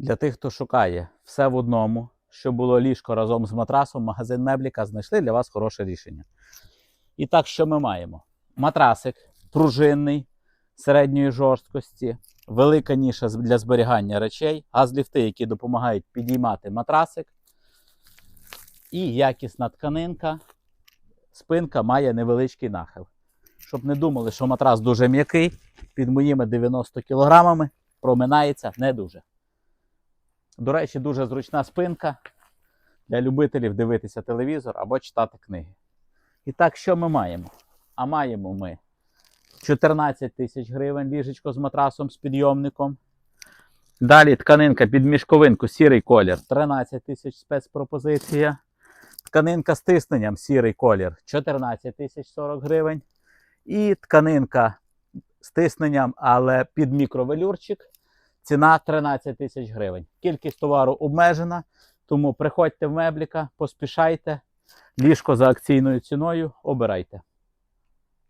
Для тих, хто шукає все в одному, що було ліжко разом з матрасом, магазин Мебліка знайшли для вас хороше рішення. І так, що ми маємо? Матрасик пружинний середньої жорсткості, велика ніша для зберігання речей, газліфти, які допомагають підіймати матрасик, і якісна тканинка. Спинка має невеличкий нахил. Щоб не думали, що матрас дуже м'який, під моїми 90 кілограмами проминається не дуже. До речі, дуже зручна спинка для любителів дивитися телевізор або читати книги. І так, що ми маємо? А маємо ми 14 тисяч гривень ліжечко з матрасом з підйомником. Далі тканинка під мішковинку, сірий колір 13 тисяч спецпропозиція. Тканинка з тисненням сірий колір 14 тисяч 40 гривень. І тканинка з тисненням, але під мікровелюрчик. Ціна 13 тисяч гривень. Кількість товару обмежена, тому приходьте в мебліка, поспішайте. Ліжко за акційною ціною обирайте.